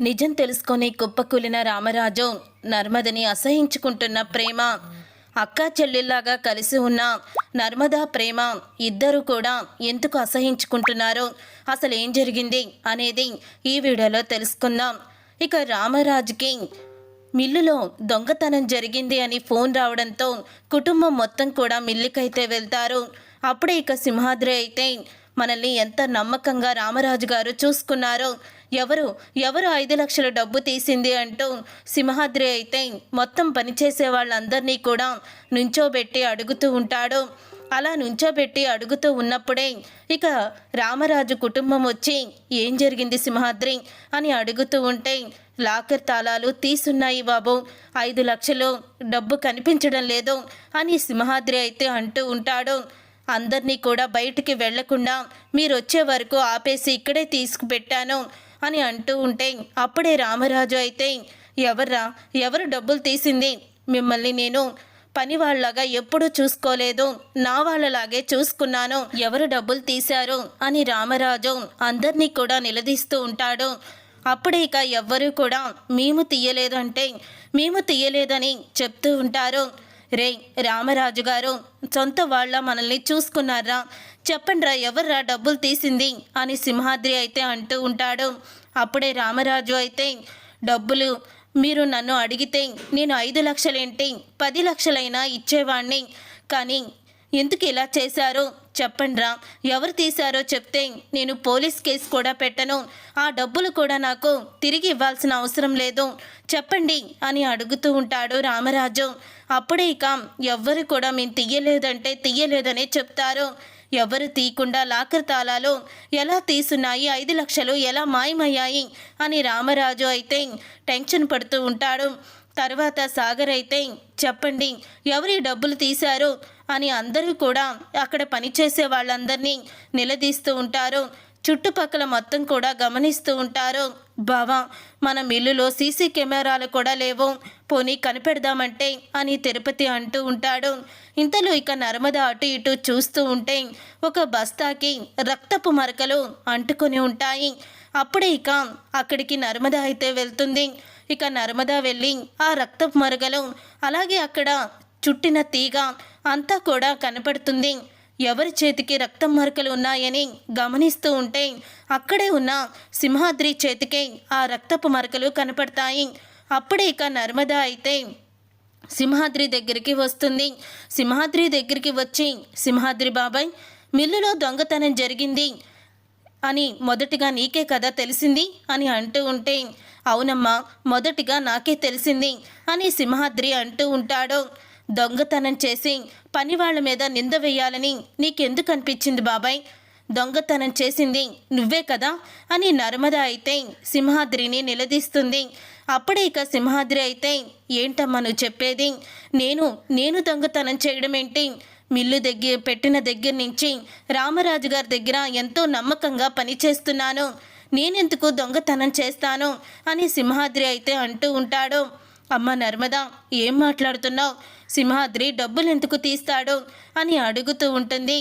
నిజం తెలుసుకొని కుప్పకూలిన రామరాజు నర్మదని అసహించుకుంటున్న ప్రేమ. అక్కా చెల్లెల్లాగా కలిసి ఉన్న నర్మదా ప్రేమ ఇద్దరు కూడా ఎందుకు అసహించుకుంటున్నారో? అసలు ఏం జరిగింది అనేది ఈ వీడియోలో తెలుసుకుందాం. ఇక రామరాజుకి మిల్లులో దొంగతనం జరిగింది అని ఫోన్ రావడంతో కుటుంబం మొత్తం కూడా మిల్లుకైతే వెళ్తారు. అప్పుడే ఇక సింహాద్రి అయితే మనల్ని ఎంత నమ్మకంగా రామరాజు గారు చూసుకున్నారో ఎవరు ఎవరు ఐదు లక్షల డబ్బు తీసింది అంటూ సింహాద్రి అయితే మొత్తం పనిచేసే వాళ్ళందరినీ కూడా నుంచోబెట్టి అడుగుతూ ఉంటాడు. అలా నుంచోబెట్టి అడుగుతూ ఉన్నప్పుడే ఇక రామరాజు కుటుంబం వచ్చి ఏం జరిగింది సింహాద్రి? అని అడుగుతూ ఉంటే లాకర్ తాళాలు తీసున్నాయి బాబు ఐదు లక్షలు డబ్బు కనిపించడం లేదు అని సింహాద్రి అయితే అంటూ ఉంటాడు. అందరినీ కూడా బయటికి వెళ్ళకుండా మీరు వచ్చే వరకు ఆపేసి ఇక్కడే తీసుకుపెట్టాను అని అంటూ ఉంటే అప్పుడే రామరాజు అయితే ఎవర్రా? ఎవరు డబ్బులు తీసింది? మిమ్మల్ని నేను పని వాళ్ళలాగా ఎప్పుడూ చూసుకోలేదు. నా వాళ్ళలాగే చూసుకున్నాను. ఎవరు డబ్బులు తీశారు? అని రామరాజు అందరినీ కూడా నిలదీస్తూ ఉంటాడు. అప్పుడే ఇక ఎవ్వరూ కూడా మేము తీయలేదు అంటే మేము తీయలేదని చెప్తూ ఉంటారు. రే రామరాజు గారు సొంత వాళ్ళ మనల్ని చూసుకున్నారా? చెప్పండిరా ఎవర్రా డబ్బులు తీసింది? అని సింహాద్రి అయితే అంటూ ఉంటాడు. అప్పుడే రామరాజు అయితే డబ్బులు మీరు నన్ను అడిగితే నేను ఐదు లక్షలేంటి? పది లక్షలైనా ఇచ్చేవాణ్ణి. కానీ ఎందుకు ఇలా చేశారో? చెప్పండిరా. ఎవరు తీశారో చెప్తే నేను పోలీస్ కేసు కూడా పెట్టను. ఆ డబ్బులు కూడా నాకు తిరిగి ఇవ్వాల్సిన అవసరం లేదు. చెప్పండి అని అడుగుతూ ఉంటాడు రామరాజు. అప్పుడే ఇక ఎవ్వరు కూడా మేము తీయలేదంటే తీయలేదనే చెప్తారు. ఎవరు తీయకుండా లాకర్ తాళాలు ఎలా తీసున్నాయి ఐదు లక్షలు ఎలా మాయమయ్యాయి? అని రామరాజు అయితే టెన్షన్ పడుతూ ఉంటాడు. తర్వాత సాగర్ అయితే చెప్పండి ఎవరి డబ్బులు తీశారు? అని అందరూ కూడా అక్కడ పనిచేసే వాళ్ళందరినీ నిలదీస్తూ ఉంటారు. చుట్టుపక్కల మొత్తం కూడా గమనిస్తూ ఉంటారు. బావా మన మిల్లులో సీసీ కెమెరాలు కూడా లేవు. పోనీ కనిపెడదామంటే అని తిరుపతి అంటూ ఉంటాడు. ఇంతలో ఇక నర్మద అటు ఇటు చూస్తూ ఉంటే ఒక బస్తాకి రక్తపు మరకలు అంటుకొని ఉంటాయి. అప్పుడే ఇక అక్కడికి నర్మద అయితే వెళ్తుంది. ఇక నర్మద వెళ్ళి ఆ రక్తపు మరకలు అలాగే అక్కడ చుట్టిన తీగ అంతా కూడా కనపడుతుంది. ఎవరి చేతికి రక్తం మరకలు ఉన్నాయని గమనిస్తూ ఉంటే అక్కడే ఉన్న సింహాద్రి చేతికి ఆ రక్తపు మరకలు కనపడతాయి. అప్పుడే ఇక నర్మద అయితే సింహాద్రి దగ్గరికి వస్తుంది. సింహాద్రి దగ్గరికి వచ్చి సింహాద్రి బాబాయ్ మిల్లులో దొంగతనం జరిగింది అని మొదటిగా నీకే కదా తెలిసింది? అని అంటూ ఉంటే అవునమ్మా మొదటిగా నాకే తెలిసింది అని సింహాద్రి అంటూ ఉంటాడు. దొంగతనం చేసి పని వాళ్ళ మీద నింద వేయాలని నీకెందుకు అనిపించింది బాబాయ్? దొంగతనం చేసింది నువ్వే కదా అని నర్మద అయితే సింహాద్రిని నిలదీస్తుంది. అప్పుడే ఇక సింహాద్రి అయితే ఏంటమ్మా నువ్వు చెప్పేది? నేను నేను దొంగతనం చేయడం ఏంటి? మిల్లు దగ్గర పెట్టిన దగ్గర నుంచి రామరాజు గారి దగ్గర ఎంతో నమ్మకంగా పనిచేస్తున్నాను నేనెందుకు దొంగతనం చేస్తాను? అని సింహాద్రి అయితే అంటూ ఉంటాడు. అమ్మ నర్మదా ఏం మాట్లాడుతున్నావు? సింహాద్రి డబ్బులు ఎందుకు తీస్తాడు? అని అడుగుతూ ఉంటుంది.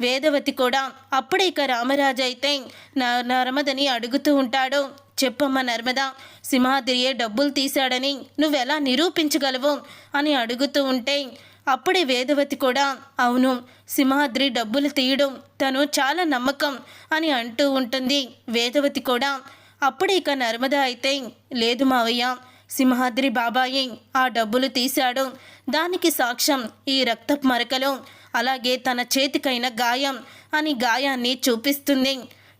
వేదవతి కూడా అప్పుడే ఇక రామరాజు అయితే న- నర్మదని అడుగుతూ ఉంటాడు. చెప్పమ్మ నర్మద సింహాద్రియే డబ్బులు తీశాడని నువ్వెలా నిరూపించగలవు? అని అడుగుతూ ఉంటే అప్పుడే వేదవతి కూడా అవును సింహాద్రి డబ్బులు తీయడం తను చాలా నమ్మకం అని అంటూ ఉంటుంది. వేదవతి కూడా అప్పుడు ఇక నర్మద అయితే లేదు మావయ్య. సింహాద్రి బాబాయి ఆ డబ్బులు తీశాడు. దానికి సాక్ష్యం ఈ రక్తపు మరకలు. అలాగే తన చేతికైన గాయం అని గాయాన్ని చూపిస్తుంది.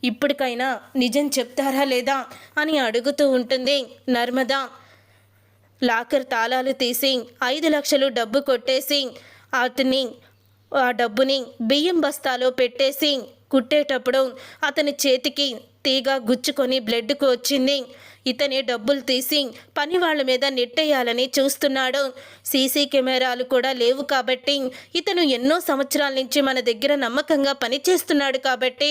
ఇప్పటికైనా నిజం చెప్తారా లేదా అని అడుగుతూ ఉంటుంది నర్మద. లాకర్ తాళాలు తీసి ఐదు లక్షలు డబ్బు కొట్టేసి అతని ఆ డబ్బుని బియ్యం బస్తాలో పెట్టేసి కుట్టేటప్పుడు అతని చేతికి తీగ గుచ్చుకొని బ్లడ్కు వచ్చింది. ఇతనే డబ్బులు తీసి పని వాళ్ళ మీద నెట్టేయాలని చూస్తున్నాడు. సీసీ కెమెరాలు కూడా లేవు కాబట్టి ఇతను ఎన్నో సంవత్సరాల నుంచి మన దగ్గర నమ్మకంగా పనిచేస్తున్నాడు కాబట్టి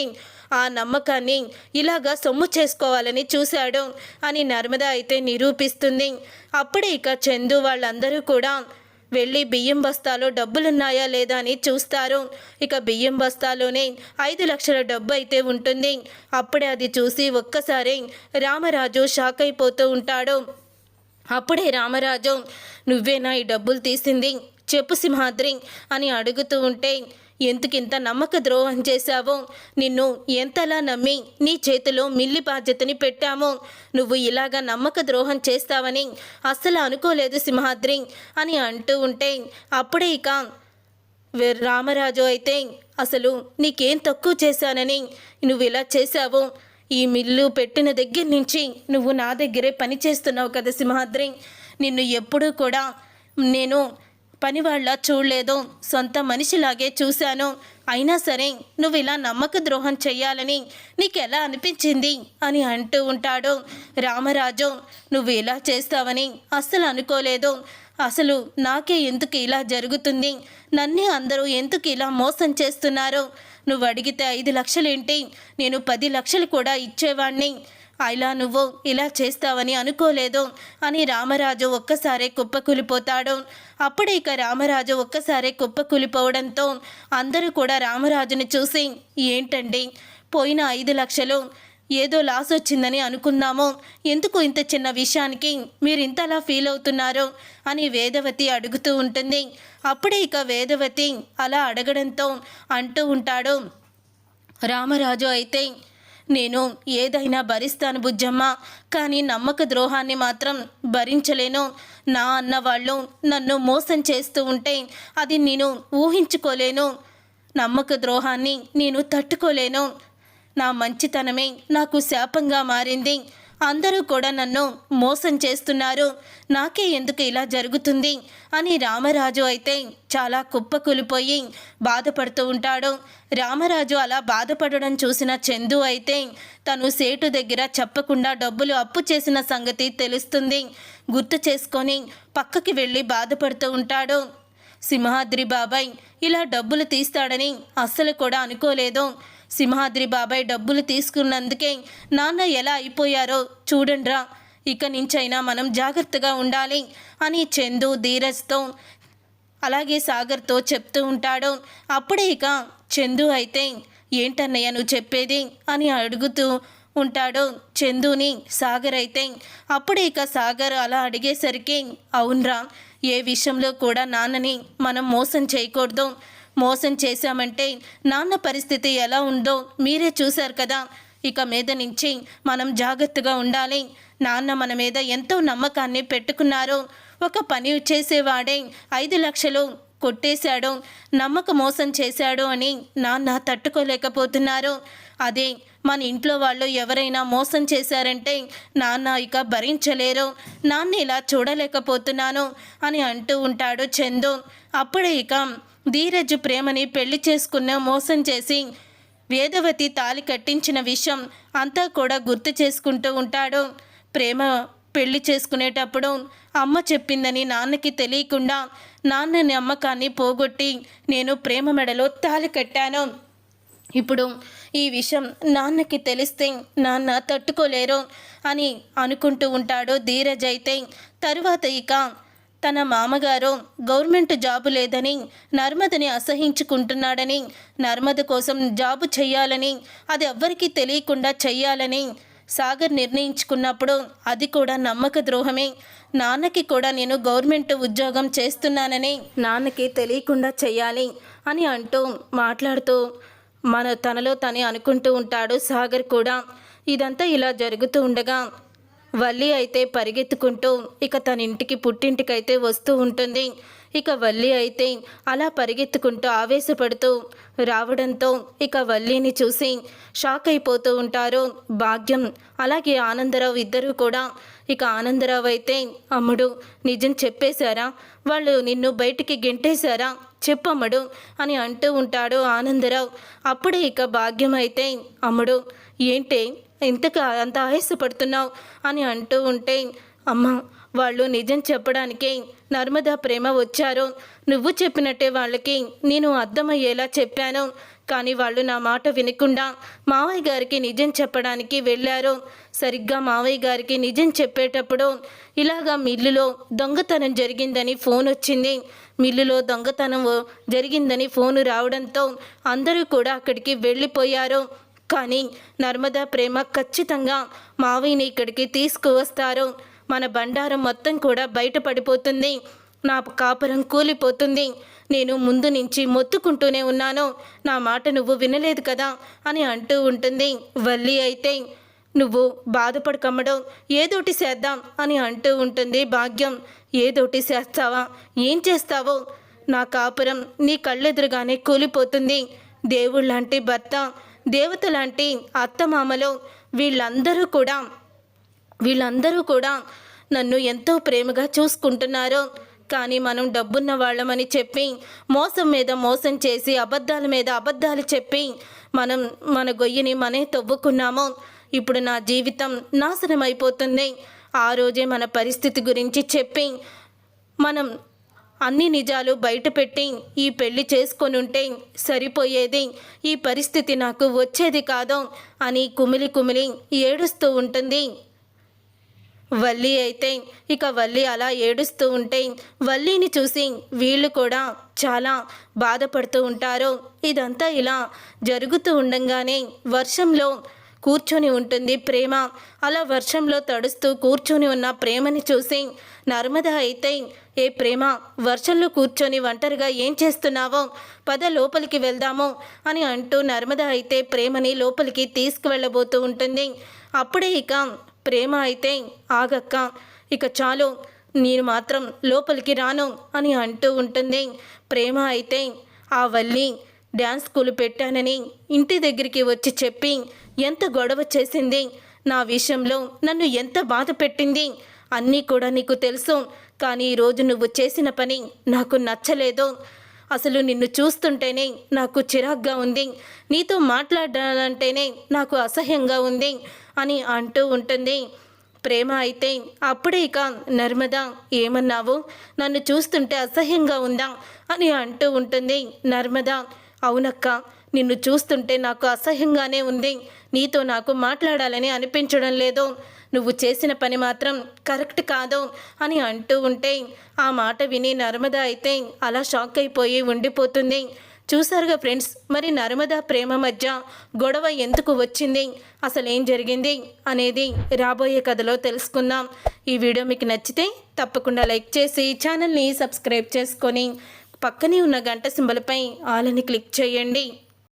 ఆ నమ్మకాన్ని ఇలాగా సొమ్ము చేసుకోవాలని చూశాడు అని నర్మద అయితే నిరూపిస్తుంది. అప్పుడే ఇక చందు వాళ్ళందరూ కూడా వెళ్ళి బియ్యం బస్తాలో డబ్బులున్నాయా లేదా అని చూస్తారు. ఇక బియ్యం బస్తాలోనే ఐదు లక్షల డబ్బు అయితే ఉంటుంది. అప్పుడే అది చూసి ఒక్కసారి రామరాజు షాక్ అయిపోతూ ఉంటాడు. అప్పుడే రామరాజు నువ్వేనా ఈ డబ్బులు తీసింది? చెప్పు సింహాద్రి అని అడుగుతూ ఉంటే ఎందుకింత నమ్మక ద్రోహం చేశావో? నిన్ను ఎంతలా నమ్మి నీ చేతిలో మిల్లి బాధ్యతని పెట్టామో? నువ్వు ఇలాగా నమ్మక ద్రోహం చేస్తావని అస్సలు అనుకోలేదు సింహాద్రి అని అంటూ ఉంటే అప్పుడే ఇక రామరాజు అయితే అసలు నీకేం తక్కువ చేశానని నువ్వు ఇలా చేశావు? ఈ మిల్లు పెట్టిన దగ్గర నుంచి నువ్వు నా దగ్గరే పని చేస్తున్నావు కదా సింహాద్రి. నిన్ను ఎప్పుడూ కూడా నేను పని వాళ్ళ చూడలేదు. సొంత మనిషిలాగే చూశాను. అయినా సరే నువ్వు ఇలా నమ్మక ద్రోహం చెయ్యాలని నీకెలా అనిపించింది? అని అంటూ ఉంటాడు. రామరాజు నువ్వు ఇలా చేస్తావని అస్సలు అనుకోలేదు. అసలు నాకే ఎందుకు ఇలా జరుగుతుంది? నన్నే అందరూ ఎందుకు ఇలా మోసం చేస్తున్నారు? నువ్వు అడిగితే ఐదు లక్షలేంటి? నేను పది లక్షలు కూడా ఇచ్చేవాణ్ణి. ఇలా నువ్వు ఇలా చేస్తావని అనుకోలేదు అని రామరాజు ఒక్కసారే కుప్పకూలిపోతాడు. అప్పుడే ఇక రామరాజు ఒక్కసారే కుప్పకూలిపోవడంతో అందరూ కూడా రామరాజుని చూసి ఏంటండి? పోయిన ఐదు లక్షలు ఏదో లాస్ వచ్చిందని అనుకున్నాము. ఎందుకు ఇంత చిన్న విషయానికి మీరు ఇంతలా ఫీల్ అవుతున్నారు? అని వేదవతి అడుగుతూ ఉంటుంది. అప్పుడే ఇక వేదవతి అలా అడగడంతో అంటూ ఉంటాడు. రామరాజు అయితే నేను ఏదైనా భరిస్తాను బుజ్జమ్మ కానీ నమ్మక ద్రోహాన్ని మాత్రం భరించలేను. నా అన్న వాళ్ళు నన్ను మోసం చేస్తూ ఉంటే అది నేను ఊహించుకోలేను. నమ్మక ద్రోహాన్ని నేను తట్టుకోలేను. నా మంచితనమే నాకు శాపంగా మారింది. అందరూ కూడా నన్ను మోసం చేస్తున్నారు. నాకే ఎందుకు ఇలా జరుగుతుంది? అని రామరాజు అయితే చాలా కుప్పకూలిపోయి బాధపడుతూ ఉంటాడు. రామరాజు అలా బాధపడడం చూసిన చందు అయితే తను సేటు దగ్గర చెప్పకుండా డబ్బులు అప్పు చేసిన సంగతి తెలుస్తుంది. గుర్తు చేసుకొని పక్కకి వెళ్ళి బాధపడుతూ ఉంటాడు. సింహాద్రి బాబాయ్ ఇలా డబ్బులు తీస్తాడని అస్సలు కూడా అనుకోలేదు. సింహాద్రి బాబాయ్ డబ్బులు తీసుకున్నందుకే నాన్న ఎలా అయిపోయారో చూడండిరా. ఇక నుంచైనా మనం జాగ్రత్తగా ఉండాలి అని చందు ధీరజ్తో అలాగే సాగర్తో చెప్తూ ఉంటాడు. అప్పుడే ఇక చందు అయితే ఏంటన్నయ్య నువ్వు చెప్పేది? అని అడుగుతూ ఉంటాడు చందుని. సాగర్ అయితే అప్పుడే ఇక సాగర్ అలా అడిగేసరికి అవునరా ఏ విషయంలో కూడా నాన్నని మనం మోసం చేయకూడదు. మోసం చేశామంటే నాన్న పరిస్థితి ఎలా ఉందో మీరే చూశారు కదా. ఇక మీద నుంచి మనం జాగ్రత్తగా ఉండాలి. నాన్న మన మీద ఎంతో నమ్మకాన్ని పెట్టుకున్నారు. ఒక పని చేసేవాడే ఐదు లక్షలు కొట్టేశాడు. నమ్మక మోసం చేశాడు అని నాన్న తట్టుకోలేకపోతున్నారు. అదే మన ఇంట్లో వాళ్ళు ఎవరైనా మోసం చేశారంటే నాన్న ఇక భరించలేరు. నాన్న ఇలా చూడలేకపోతున్నాను అని అంటూ ఉంటాడు చందు. అప్పుడే ఇక ధీరజ్ ప్రేమని పెళ్ళి చేసుకున్న మోసం చేసి వేదవతి తాలి కట్టించిన విషయం అంతా కూడా గుర్తు చేసుకుంటూ ఉంటాడు. ప్రేమ పెళ్ళి చేసుకునేటప్పుడు అమ్మ చెప్పిందని నాన్నకి తెలియకుండా నాన్న నమ్మకాన్ని పోగొట్టి నేను ప్రేమ మెడలో తాలి కట్టాను. ఇప్పుడు ఈ విషయం నాన్నకి తెలిస్తే నాన్న తట్టుకోలేరు అని అనుకుంటూ ఉంటాడు ధీరజ్ అయితే. తరువాత ఇక తన మామగారు గవర్నమెంట్ జాబు లేదని నర్మదని అసహించుకుంటున్నాడని నర్మద కోసం జాబు చెయ్యాలని అది ఎవ్వరికీ తెలియకుండా చెయ్యాలని సాగర్ నిర్ణయించుకున్నప్పుడు అది కూడా నమ్మక ద్రోహమే. నాన్నకి కూడా నేను గవర్నమెంట్ ఉద్యోగం చేస్తున్నానని నాన్నకి తెలియకుండా చెయ్యాలి అని అంటూ మాట్లాడుతూ మన తనలో తనే అనుకుంటూ ఉంటాడు సాగర్ కూడా. ఇదంతా ఇలా జరుగుతూ ఉండగా వల్లి అయితే పరిగెత్తుకుంటూ ఇక తన ఇంటికి పుట్టింటికైతే వస్తూ ఉంటుంది. ఇక వల్లి అయితే అలా పరిగెత్తుకుంటూ ఆవేశపడుతూ రావడంతో ఇక వల్లిని చూసి షాక్ అయిపోతూ ఉంటారు. భాగ్యం అలాగే ఆనందరావు ఇద్దరు కూడా. ఇక ఆనందరావు అయితే అమ్ముడు నిజం చెప్పేశారా? వాళ్ళు నిన్ను బయటికి గెంటేశారా? చెప్పమ్మడు అని అంటూ ఉంటాడు ఆనందరావు. అప్పుడే ఇక భాగ్యం అయితే అమ్ముడు ఏంటి? ఇంతకు అంత ఆయాసపడుతున్నావు అని అంటూ ఉంటే అమ్మ వాళ్ళు నిజం చెప్పడానికి నర్మదా ప్రేమ వచ్చారు. నువ్వు చెప్పినట్టే వాళ్ళకి నేను అర్థమయ్యేలా చెప్పాను. కానీ వాళ్ళు నా మాట వినకుండా మావయ్య గారికి నిజం చెప్పడానికి వెళ్ళారు. సరిగ్గా మావయ్య గారికి నిజం చెప్పేటప్పుడు ఇలాగా మిల్లులో దొంగతనం జరిగిందని ఫోన్ వచ్చింది. మిల్లులో దొంగతనం జరిగిందని ఫోను రావడంతో అందరూ కూడా అక్కడికి వెళ్ళిపోయారు. కానీ నర్మదా ప్రేమ ఖచ్చితంగా మావిని ఇక్కడికి తీసుకువస్తారు. మన బండారం మొత్తం కూడా బయటపడిపోతుంది. నా కాపురం కూలిపోతుంది. నేను ముందు నుంచి మొత్తుకుంటూనే ఉన్నాను. నా మాట నువ్వు వినలేదు కదా? అని అంటూ ఉంటుంది. వల్లి అయితే నువ్వు బాధపడకమ్మడం ఏదోటి చేద్దాం అని అంటూ ఉంటుంది భాగ్యం. ఏదోటి చేస్తావా? ఏం చేస్తావో? నా కాపురం నీ కళ్ళెదురుగానే కూలిపోతుంది. దేవుళ్ళంటి భర్త. దేవత లాంటి అత్తమామలో వీళ్ళందరూ కూడా వీళ్ళందరూ కూడా నన్ను ఎంతో ప్రేమగా చూసుకుంటున్నారు. కానీ మనం డబ్బున్న వాళ్ళమని చెప్పి మోసం మీద మోసం చేసి అబద్ధాల మీద అబద్ధాలు చెప్పి మనం మన గొయ్యిని మనే తవ్వుకున్నాము. ఇప్పుడు నా జీవితం నాశనం అయిపోతుంది ఆ రోజే మన పరిస్థితి గురించి చెప్పి మనం అన్ని నిజాలు బయటపెట్టి ఈ పెళ్ళి చేసుకొని ఉంటే సరిపోయేది. ఈ పరిస్థితి నాకు వచ్చేది కాదు అని కుమిలి కుమిలి ఏడుస్తూ ఉంటుంది. వల్లి అయితే ఇక వల్లి అలా ఏడుస్తూ ఉంటే వల్లిని చూసి వీళ్ళు కూడా చాలా బాధపడుతూ ఉంటారు. ఇదంతా ఇలా జరుగుతూ ఉండంగానే వర్షంలో కూర్చొని ఉంటుంది ప్రేమ. అలా వర్షంలో తడుస్తూ కూర్చొని ఉన్న ప్రేమని చూసి నర్మద అయితే ఏ ప్రేమ వర్షంలో కూర్చొని ఒంటరిగా ఏం చేస్తున్నావో? పద లోపలికి వెళ్దాము అని అంటూ నర్మద అయితే ప్రేమని లోపలికి తీసుకువెళ్ళబోతూ ఉంటుంది. అప్పుడే ఇక ప్రేమ అయితే ఆగక్క ఇక చాలు నేను మాత్రం లోపలికి రాను అని అంటూ ఉంటుంది. ప్రేమ అయితే ఆ వల్లి డ్యాన్స్ స్కూల్ పెట్టానని ఇంటి దగ్గరికి వచ్చి చెప్పి ఎంత గొడవ చేసింది? నా విషయంలో నన్ను ఎంత బాధ పెట్టింది? అన్నీ కూడా నీకు తెలుసు కానీ ఈరోజు నువ్వు చేసిన పని నాకు నచ్చలేదు. అసలు నిన్ను చూస్తుంటేనే నాకు చిరాగ్గా ఉంది. నీతో మాట్లాడాలంటేనే నాకు అసహ్యంగా ఉంది అని అంటూ ఉంటుంది. ప్రేమ అయితే అప్పుడే ఇక నర్మద ఏమన్నావు? నన్ను చూస్తుంటే అసహ్యంగా ఉందా? అని అంటూ ఉంటుంది నర్మద. అవునక్క నిన్ను చూస్తుంటే నాకు అసహ్యంగానే ఉంది. నీతో నాకు మాట్లాడాలని అనిపించడం లేదు. నువ్వు చేసిన పని మాత్రం కరెక్ట్ కాదు అని అంటూ ఉంటే ఆ మాట విని నర్మద అయితే అలా షాక్ అయిపోయి ఉండిపోతుంది. చూశారుగా ఫ్రెండ్స్ మరి నర్మదా ప్రేమ మధ్య గొడవ ఎందుకు వచ్చింది? అసలు ఏం జరిగింది? అనేది రాబోయే కథలో తెలుసుకుందాం. ఈ వీడియో మీకు నచ్చితే తప్పకుండా లైక్ చేసి ఛానల్ని సబ్స్క్రైబ్ చేసుకొని పక్కనే ఉన్న గంట సింబల్పై ఆలని క్లిక్ చేయండి.